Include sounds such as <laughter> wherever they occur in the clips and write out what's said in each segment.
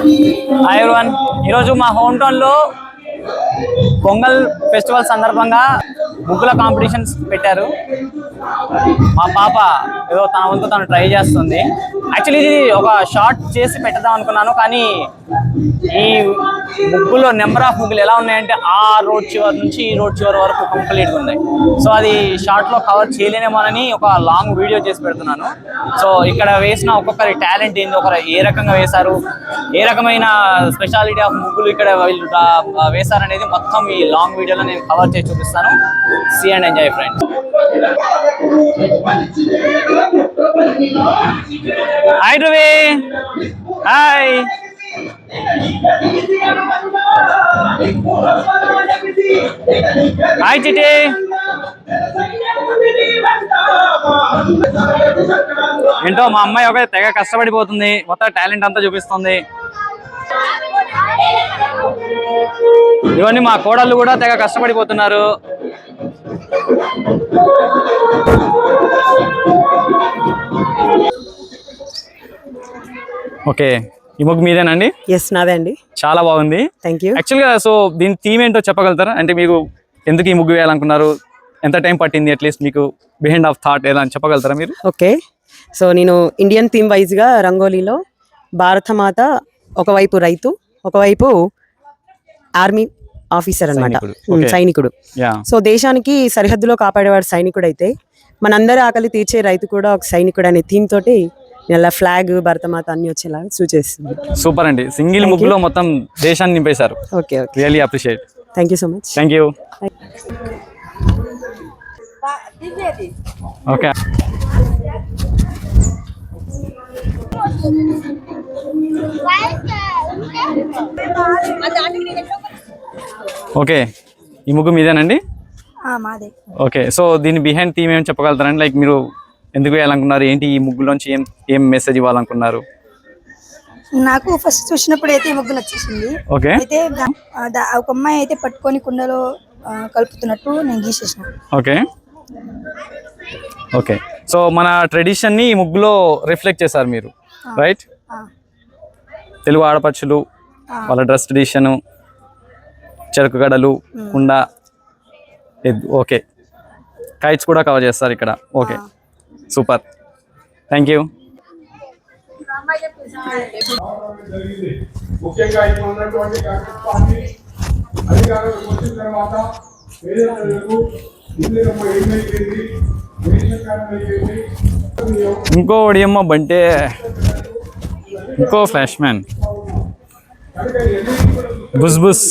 Hi ఈరోజు మా home టౌన్లో పొంగల్ ఫెస్టివల్ సందర్భంగా ముగ్గుల కాంపిటీషన్స్ పెట్టారు. మా పాప ఏదో తన వంతు తను ట్రై చేస్తుంది. యాక్చువల్లీ ఇది ఒక షార్ట్ చేసి పెట్టదాం అనుకున్నాను కానీ ఈ ముగ్గులో నెంబర్ ఆఫ్ ముగ్గులు ఎలా ఉన్నాయంటే ఆ రోడ్ చివరి నుంచి ఈ రోడ్ చివరి వరకు కంప్లీట్గా ఉన్నాయి. సో అది షార్ట్లో కవర్ చేయలేనేమోనని ఒక లాంగ్ వీడియో చేసి పెడుతున్నాను. సో ఇక్కడ వేసిన ఒక్కొక్కరి టాలెంట్ ఏంది ఒకరు ఏ రకంగా వేశారు ఏ రకమైన స్పెషాలిటీ ఆఫ్ ముగ్గులు ఇక్కడ వీళ్ళు వేశారనేది మొత్తం ఈ లాంగ్ వీడియోలో నేను కవర్ చేసి చూపిస్తాను. See and enjoy friends hi Ravi hi hi Chitti ఏంటో మా అమ్మాయి ఒక తెగ కష్టపడిపోతుంది. మొత్తం టాలెంట్ అంతా చూపిస్తుంది. ఇవన్నీ మా కోడళ్ళు కూడా తెగ కష్టపడిపోతున్నారు. ఓకే. ఈ ముగ్గు మీదేనండి? ఎస్ నాదే అండి. చాలా బాగుంది. థ్యాంక్ యూ యాక్చువల్గా సో దీని థీమ్ ఏంటో చెప్పగలుగుతారా? అంటే మీకు ఎందుకు ఈ ముగ్గు వేయాలనుకున్నారు? ఎంత టైం పట్టింది? అట్లీస్ట్ మీకు బిహైండ్ ఆఫ్ థాట్ ఎలా అని చెప్పగలుగుతారా మీరు? ఓకే. సో నేను ఇండియన్ థీమ్ వైజ్గా రంగోలీలో భారతమాత ఒకవైపు రైతు ఒకవైపు ఆర్మీ ఆఫీసర్ అనమాట సైనికుడు. సో దేశానికి సరిహద్దులో కాపాడేవాడు సైనికుడు అయితే మనందరి ఆకలి తీర్చే రైతు కూడా ఒక సైనికుడు అనే థీమ్ తోటి ఇలా ఫ్లాగ్ భరతమాత అన్ని వచ్చేలాగా సూచిస్తుంది సూపర్ అండి. సింగిల్ ముగ్గులో మొత్తం దేశాన్ని నింపేశారు. Okay okay. Really appreciate thank you so much thank you okay okay. ఈ ముగ్గు మీదేనండి? మాదే. ఓకే. సో దీని బిహైండ్ థీమ్ ఏం చెప్పగలుగుతారండి? లైక్ మీరు ఎందుకు వేయాలనుకున్నారు? ఏంటి ఈ ముగ్గులోంచి ఏం ఏం మెసేజ్ ఇవ్వాలనుకున్నారు? నాకు ఫస్ట్ చూసినప్పుడు అయితే ఈ ముగ్గు నచ్చేసింది. ఓకే. అయితే ఒక అమ్మాయి అయితే పట్టుకొని కుండలో కలుపుతున్నట్టు నేను గీసేసిన. ఓకే. ఓకే. సో మన ట్రెడిషన్ని ఈ ముగ్గులో రిఫ్లెక్ట్ చేశారు మీరు రైట్ తెలుగు ఆడపడుచులు వాళ్ళ డ్రెస్ ట్రెడిషన్ చెరుకు గడలు కుండ ఓకే. కైట్స్ కూడా కవర్ చేస్తారు ఇక్కడ. ఓకే. సూపర్ థ్యాంక్ యూ ముఖ్యంగా ఇప్పుడు ఉన్నటువంటి కాంగ్రెస్ పార్టీ అధికారంలోకి వచ్చిన తర్వాత పేదలకు ఇల్లు ఏమైపోయింది? రేషన్ కార్డు అయిపోయింది ఇంకో ఒడియమ్మ బంటే ఇంకో ఫ్లాష్ మ్యాన్ బుస్ బుస్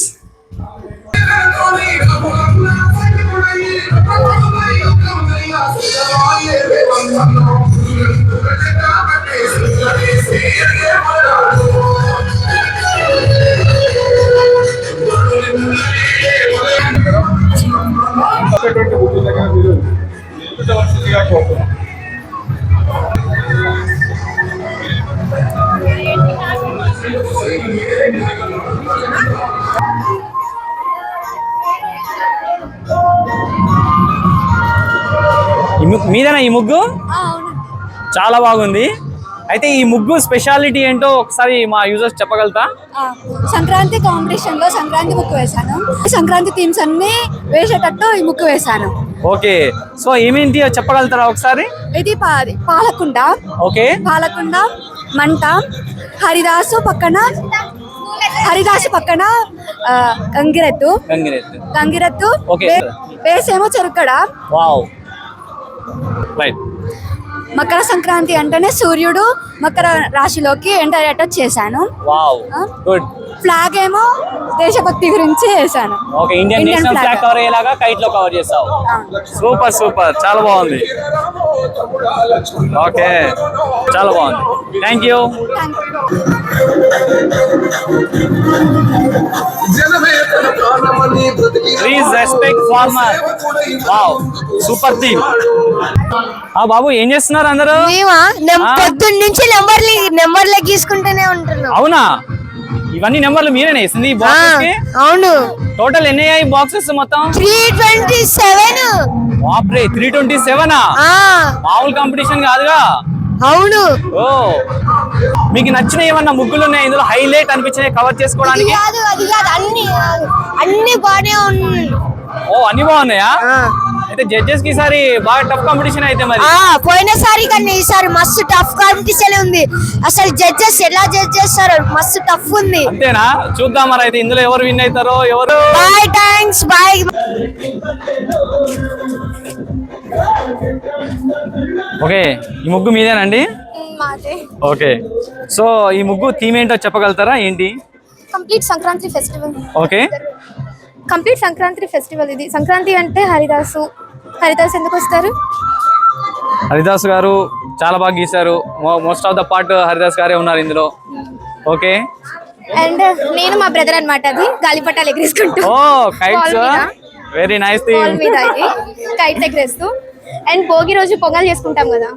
ఉన్నటువంటి బుద్ధి మీదేనా ఈ ముగ్గు? చాలా బాగుంది. అయితే ఈ ముగ్గు స్పెషాలిటీ ఏంటో ఒకసారి మా యూజర్స్ చెప్పగలుగుతా? సంక్రాంతి కాంపిటీషన్లో సంక్రాంతి ముక్కు వేశాను. సంక్రాంతి థీమ్స్ అన్ని వేసేటట్టు ఈ ముక్కు వేశాను. ఓకే. సో ఏమేంటి చెప్పగలుగుతారా ఒకసారి? ఇది పాలకుండ. ఓకే. పాలకుండ మంట హరిదాసు పక్కన హరిదాసు పక్కన గంగిరెద్దు Okay. బే- బేసేమో చెరుకడ. వావ్. రైట్ మకర సంక్రాంతి అంటేనే సూర్యుడు మకర రాశిలోకి ఎంటర్ అయ్యేటట్టు చేశాను. వావ్? గుడ్. ఫ్లాగ్ ఏమో దేశభక్తి గురించి వేశాను okay Indian Indian national flag. Flag cover అయ్యేలాగా కైట్లో కవర్ చేస్తావు సూపర్ సూపర్. చాలా బాగుంది. ఓకే చాలా బాగుంది. Thank you thank you please respect farmer wow super theme ఆ బాబు ఏం చేస్తున్నారు అందరూ? మేమా? నెం- ఆ. పొద్దున్న నుంచి నెంబర్లు నెంబర్లు గీసుకుంటూనే ఉంటున్నాం. అవునా? ఇవన్నీ నెంబర్లు మీరేనా కి? అవును. టోటల్ ఎన్ని అయ్యాయి బాక్సెస్ మొత్తం? Three twenty seven. బాప్రే three twenty సెవెనా? మామూలు కాంపిటీషన్ కాదుగా? అవును. ఓ. మీకు నచ్చిన ఏమన్నా ముగ్గులు ఉన్నాయి ఇందులో హైలైట్ అనిపించినవి కవర్ చేసుకోవడానికి? కాదు అది కాదు. అన్ని అన్ని బాగానే ఉన్నాయి. ఓ అన్ని బాగున్నాయా? అయితే జడ్జెస్కి ఈసారి బాగా టఫ్ కాంపిటీషన్ అయితే మరి. ఆ పోయినసారి కన్నా ఈసారి మస్తు టఫ్ కాంపిటీషన్ ఉంది. అసలు జడ్జెస్ ఎలా జడ్జ్ చేస్తారు మస్తు టఫ్ ఉంది. అంతేనా? చూద్దాం మరి అయితే ఇందులో ఎవరు విన్ అవుతారో ఎవరు బాయ్ థ్యాంక్స్ బాయ్ ఓకే ఈ ముగ్గు మీదేనండి? మాదే. ఓకే. సో ఈ ముగ్గు థీమ్ ఏంటో చెప్పగలుగుతారా? ఏంటి? Complete Sankranti festival okay. Complete Sankranti festival ఇది. సంక్రాంతి అంటే హరిదాసు. హరిదాస్ ఎందుకు వస్తారు? హరిదాస్ గారు చాలా బాగా గీశారు. Most of the part Haridas గారే ఉన్నారు ఇందులో. ఓకే అండ్ నేను మా బ్రదర్ అన్నమాట అది. గాలిపటాలు ఎగరేసుకుంటూ. వెరీ నైస్ కైట్స్ ఎగరేస్తూ. అండ్ భోగి రోజు పొంగల్ చేసుకుంటాం కదా.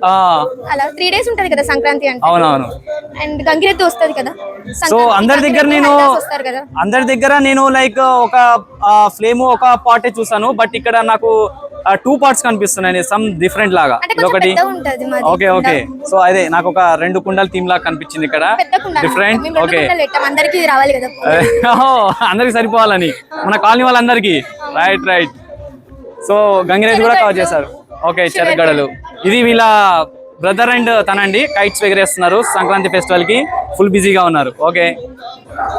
అలా త్రీ డేస్ ఉంటది కదా సంక్రాంతి అంటే. అవునవును. అండ్ గంగిరెద్దు వస్తది కదా. సో అందరి దగ్గర నేను అందరి దగ్గర నేను లైక్ ఒక ఫ్లేమ్ ఒక పార్టే చూసాను. బట్ ఇక్కడ నాకు టూ పార్ట్స్ కనిపిస్తున్నాయి. సమ్ డిఫరెంట్ లాగా. ఒకటి ఓకే ఓకే సో అదే నాకు ఒక రెండు కుండల థీమ్ లాగా కనిపించింది ఇక్కడ. డిఫరెంట్ ఓకే అందరికి ఇది రావాలి కదా. <laughs> అందరికి సరిపోవాలని. మన కాలనీ వాళ్ళందరికీ. రైట్ రైట్ సో గంగిరెద్దు కూడా కవర్ చేశారు. ఓకే చెరగడలు. ఇది వీళ్ళ బ్రదర్ అండ్ తనండి కైట్స్ ఎగరేస్తున్నారు సంక్రాంతి ఫెస్టివల్కి. ఫుల్ బిజీగా ఉన్నారు. Okay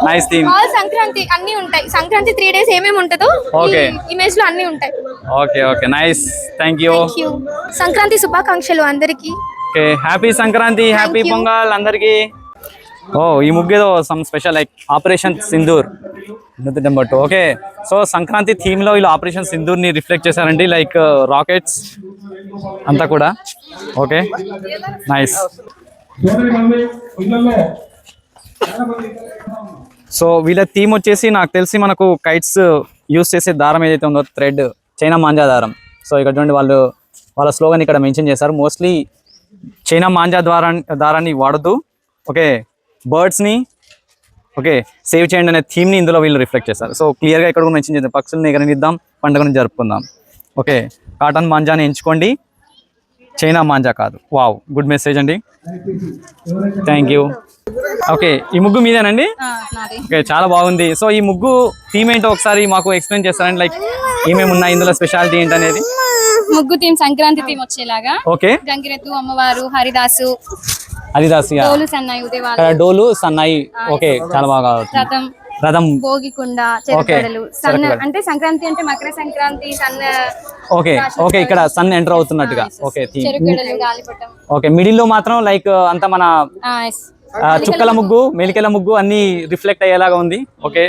nice theme all Sankranti అన్ని ఉంటాయి. సంక్రాంతి త్రీ డేస్ ఏమేమి ఉంటుందో Okay. ఇమేజ్లో అన్ని ఉంటాయి. Okay okay nice thank you. Sankranti శుభాకాంక్షలు అందరికి. Okay happy Sankranti happy. Pongal అందరికి. ఓ ఈ ముగ్గేదో some special like operation Sindoor number two okay. So Sankranti థీమ్లో వీళ్ళు ఆపరేషన్ సింధూర్ని రిఫ్లెక్ట్ చేశారండి లైక్ రాకెట్స్ అంతా కూడా? ఓకే. నైస్ సో వీళ్ళ థీమ్ వచ్చేసి నాకు తెలిసి మనకు కైట్స్ యూస్ చేసే దారం ఏదైతే ఉందో థ్రెడ్ చైనా మాంజా దారం. సో ఇక్కడ చూడండి వాళ్ళు వాళ్ళ స్లోగన్ ఇక్కడ మెన్షన్ చేశారు. మోస్ట్లీ చైనా మాంజా ద్వారా దారాన్ని వాడద్దు. ఓకే. బర్డ్స్ని ఓకే సేవ్ చేయండి అనే థీమ్ని ఇందులో వీళ్ళు రిఫ్లెక్ట్ చేశారు. సో క్లియర్గా ఇక్కడ కూడా మెన్షన్ చేశారు. పక్షుల్ని ఎగరనిద్దాం పండుగను జరుపుకుందాం. ఓకే. కాటన్ మాంజాని ఎంచుకోండి. చైనా మాంజా కాదు. వావ్ గుడ్ మెసేజ్ అండి. థ్యాంక్ యూ ఓకే ఈ ముగ్గు మీదేనండి? ఓకే చాలా బాగుంది. సో ఈ ముగ్గు థీమ్ ఏంటో ఒకసారి మాకు ఎక్స్ప్లెయిన్ చేస్తారండి. లైక్ ఏమేమి ఉన్నాయి? ఇందులో స్పెషాలిటీ ఏంటనేది? ముగ్గు థీమ్ సంక్రాంతి థీమ్ వచ్చేలాగా. ఓకే గంగిరెద్దు అమ్మవారు హరిదాసు హరిదాస్. తోలు సన్నాయి డోలు సన్నాయి. ఓకే చాలా బాగా రథం. భోగికుండ సన్న. అంటే సంక్రాంతి అంటే మకర సంక్రాంతి సన్న ఓకే. ఓకే ఇక్కడ సన్ ఎంటర్ అవుతున్నట్టుగా. ఓకే చెరుకడలు గాలిపటం. ఓకే మిడిల్లో మాత్రం లైక్ అంత మన. ఆ, చుక్కల ముగ్గు. మెలికల ముగ్గు అన్ని రిఫ్లెక్ట్ అయ్యేలాగా ఉంది. Okay.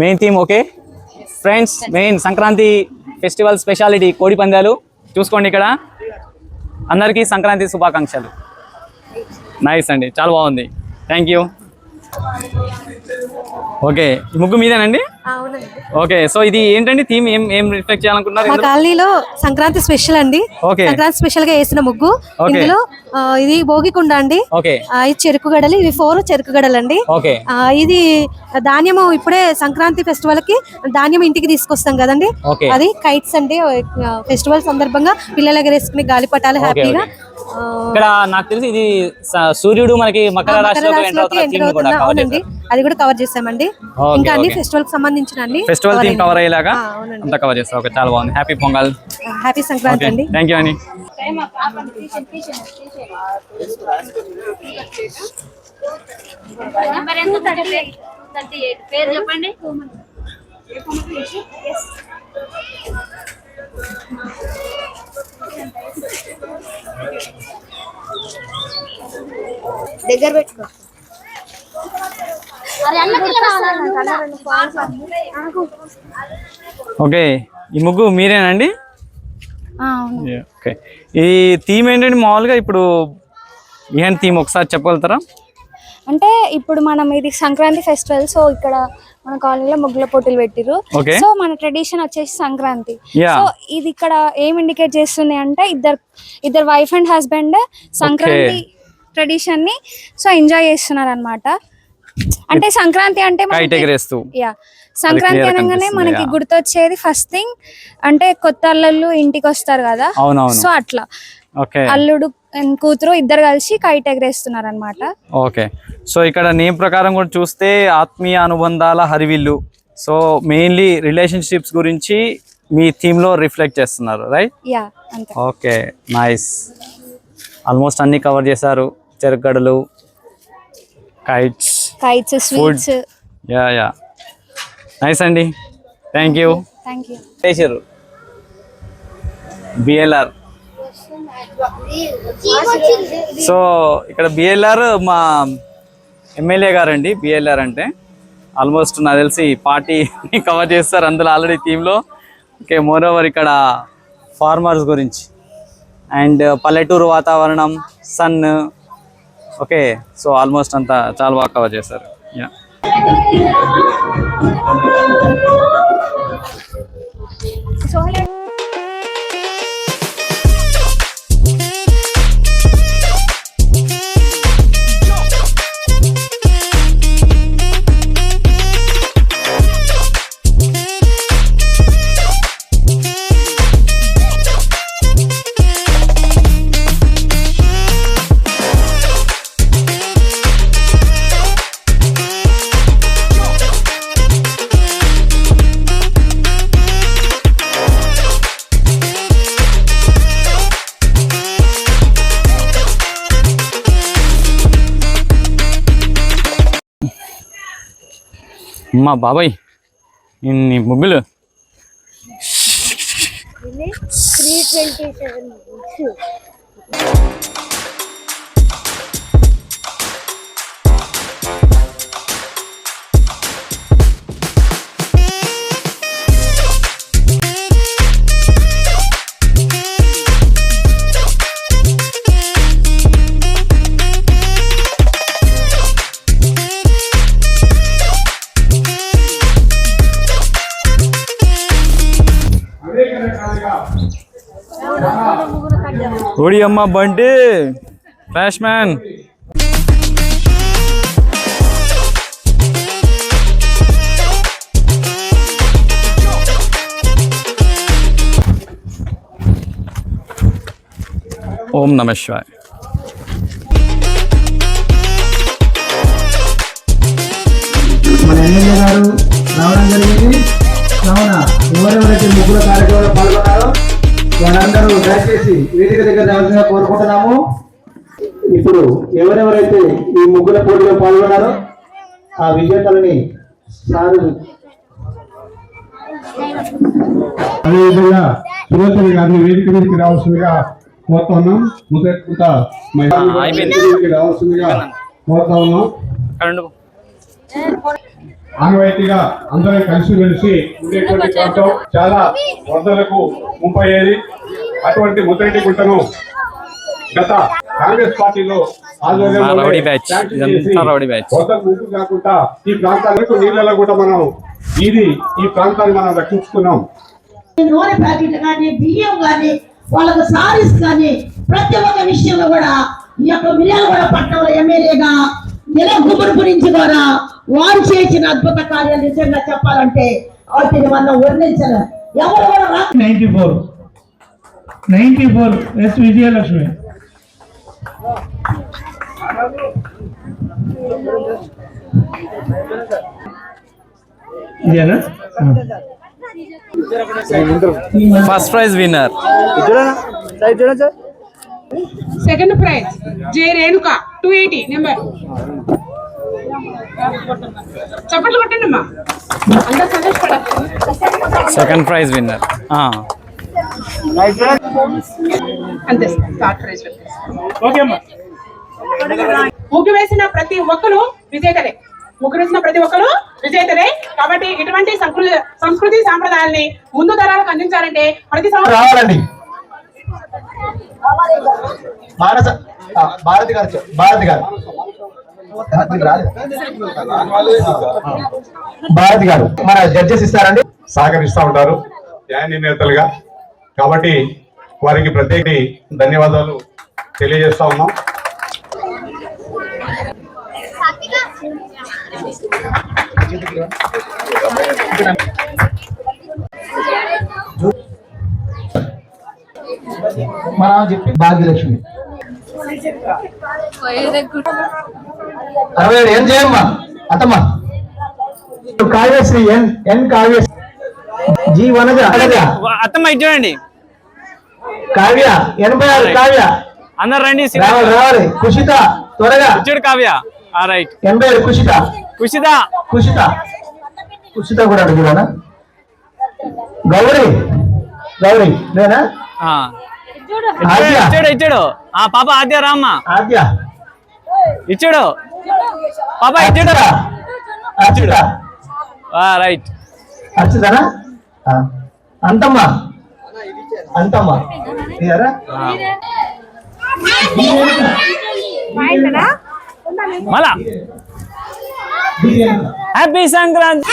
Main theme okay. Friends main Sankranti festival speciality కోడి పందాలు. చూసుకోండి ఇక్కడ. అందరికీ సంక్రాంతి శుభాకాంక్షలు. నైస్ అండి. చాలా బాగుంది. థ్యాంక్ యూ ఓకే ముగ్గు మీదేనండి? ఓకే సో ఇది ఏంటండి? థీమ్ ఏం ఏం రిఫ్లెక్ట్ చేయాలనుకుంటున్నారు మా? కాలనీలో సంక్రాంతి స్పెషల్ అండి. ఓకే. సంక్రాంతి స్పెషల్గా వేసిన ముగ్గు. ఇందులో ఇది భోగికుండ అండి. ఓకే. ఇది చెరుకు గడలు ఇవి ఫోర్ చెరుకు గడలు అండి ఓకే ఇది ధాన్యము ఇప్పుడే సంక్రాంతి ఫెస్టివల్కి ధాన్యం ఇంటికి తీసుకొస్తాం కదండి. అది కైట్స్ అండి ఫెస్టివల్ సందర్భంగా పిల్లలు ఎగరేసుకుని గాలిపటాలు హ్యాపీగా ఇక్కడ నాకు తెలిసి ఇది సూర్యుడు మనకి మకర మకర రాశిలోకి ఎంటర్ రాశిలోకి అవుతున్న enter థీమ్ కూడా అది కూడా కవర్ చేసామండి. ఇంకా అన్ని. ఫెస్టివల్కి సంబంధించిన అన్ని ఫెస్టివల్ థీమ్ కవర్ అయ్యేలాగా ఆ. అంతా కవర్ చేస్తారు ఓకే చాలా బాగుంది. హ్యాపీ పొంగల్ హ్యాపీ సంక్రాంతి అండి థ్యాంక్ యూ అండి పేరు చెప్పండి దగ్గర పెట్టుకో. ఓకే ఈ ముగ్గు మీరేనండి? ఓకే ఈ థీమ్ ఏంటంటే మామూలుగా ఇప్పుడు ఏం థీమ్? ఒకసారి చెప్పగలుగుతారా? అంటే ఇప్పుడు మనం ఇది సంక్రాంతి ఫెస్టివల్ సో ఇక్కడ మన కాలనీలో ముగ్గుల పోటీలు పెట్టిరు. సో మన ట్రెడిషన్ వచ్చేసి సంక్రాంతి. సో ఇది ఇక్కడ ఏం ఇండికేట్ చేస్తుంది అంటే ఇద్దరు ఇద్దరు వైఫ్ అండ్ హస్బెండ్ సంక్రాంతి ట్రెడిషన్ని సో ఎంజాయ్ చేస్తున్నారు అనమాట అంటే సంక్రాంతి అంటే యా సంక్రాంతి అనగానే మనకి. గుర్తొచ్చేది ఫస్ట్ థింగ్ అంటే కొత్త అల్లలు ఇంటికి వస్తారు కదా సో అట్లా. ఓకే అల్లుడు కూతురు ఇద్దరు కలిసి కైట్ ఎగరేస్తున్నారు అనమాట ఓకే సో ఇక్కడ నేమ్ ప్రకారం కూడా చూస్తే ఆత్మీయ అనుబంధాల హరివిల్లు. సో మెయిన్లీ రిలేషన్షిప్స్ గురించి మీ థీమ్లో రిఫ్లెక్ట్ చేస్తున్నారు right yeah okay nice almost అన్ని కవర్ చేశారు. చెరగడలు kites kites sweets. Yeah yeah nice అండి. థ్యాంక్ యూ థ్యాంక్ యూ చేసారు బిఎల్ఆర్ సో ఇక్కడ బిఎల్ఆర్ మా ఎమ్మెల్యే గారండి. బిఎల్ఆర్ అంటే ఆల్మోస్ట్ నాకు తెలిసి పార్టీ <laughs> కవర్ చేస్తారు అందులో ఆల్రెడీ థీమ్లో ఓకే మోర్ ఓవర్ ఇక్కడ ఫార్మర్స్ గురించి. అండ్ పల్లెటూరు వాతావరణం సన్ ఓకే సో ఆల్మోస్ట్ అంతా చాలా బాగా కవర్ చేస్తారు యా అమ్మా బాబాయ్ ఇన్ని ముగ్గులు సెవెన్ ఓడి అమ్మ బంటి ఫ్లాష్ మ్యాన్ ఓం నమ శివాయ్. మన ఎమ్మెల్యే గారు రావడం జరిగింది? కావున ఎవరెవరైతే ముగ్గుల కార్యక్రమంలో పాల్గొన్నారో వారందరూ దయచేసి వేదిక దగ్గర రావాల్సిందిగా కోరుకుంటున్నాము. ఇప్పుడు ఎవరెవరైతే ఈ ముగ్గుల పోటీలో పాల్గొన్నారో ఆ విజేతలని సారు అదేవిధంగా సులోచన గారిని వేదిక మీదకి రావాల్సిందిగా ముద్ద అయిపోయింది. వేదికకి రావాల్సిందిగా కోరుతా ఉన్నాం. ఆనవాయితీగా అందరం కలిసి మెలిసి ఉండేటువంటి ప్రాంతం చాలా వరదలకు ముంపై అయ్యేది అటువంటి ముద్దరెడ్డి గుంటను గత కాంగ్రెస్ పార్టీలో. వరదకు ముంపు కాకుండా ఈ ప్రాంతాలకు నీళ్ళలో కూడా మనం ఇది ఈ ప్రాంతాన్ని మనం రక్షించుకున్నాం. నూనె ప్యాకెట్ కానీ బియ్యం కానీ వాళ్ళకు సారీస్ కానీ ప్రతి ఒక్క విషయంలో కూడా ఈ యొక్క మిర్యాలగూడ పట్టణంలో ఎమ్మెల్యేగా నెల గుమ్మడి గురించి కూడా వారు చేసిన అద్భుత కార్యాలు నిజంగా చెప్పాలంటే వాటిని మనం వర్ణించలేం. ఎవరు కూడా ninety four. Ninety four. S Vijayalakshmi. ఇదేనా? First prize winner. Second prize J Renuka two eighty number చప్పట్లు కొట్టండి అమ్మా. అందరూ సంతోషపడాలి సెకండ్ ప్రైజ్ విన్నర్. అంతే థర్డ్ ప్రైజ్ ఓకే అమ్మా. ముగ్గు వేసిన ప్రతి ఒక్కరు విజేతలే. ముగ్గు వేసిన ప్రతి ఒక్కరు విజేతలే. కాబట్టి ఇటువంటి సంస్కృతి సంస్కృతి సాంప్రదాయాల్ని ముందు తరాలకు అందించాలంటే ప్రతి సంవత్సరం రావాలండి ఆ, భారతి గారు భారతి గారు. భారతి గారు మన జడ్జెస్ ఇస్తారండి. సహకరిస్తూ ఉంటారు. న్యాయ నిర్ణేతలుగా కాబట్టి వారికి ప్రత్యేక ధన్యవాదాలు తెలియజేస్తా ఉన్నాం. మన చెప్పి భాగ్యలక్ష్మి. అరవై ఏడు ఏం చేయమ్మా అత్తమ్మా. Kavyasri N N Kavyasri. G Vanaja. అత్తమ్మ చూడండి. కావ్య ఎనభై ఆరు కావ్య. అందరు రండి రావాలి రావాలి. కుషిత త్వరగా. ఇచ్చాడు కావ్య. రైట్. ఎనభై ఏడు కుషిత. కుషిత. కుషిత. కుషిత కూడా అడుగుదానా? గౌరీ. గౌరీ నేనా? ఇచ్చాడు ఇచ్చాడు. ఆ పాప ఆద్య రామ్మ. ఆద్య. ఇచ్చాడు. పాప ఇచ్చాడు అర్చిత ఆ రైట్ అర్చితనా ఆ. అంతమ్మా అంతమ్మా ఇయ్యారా మళ్ళా హ్యాపీ సంక్రాంతి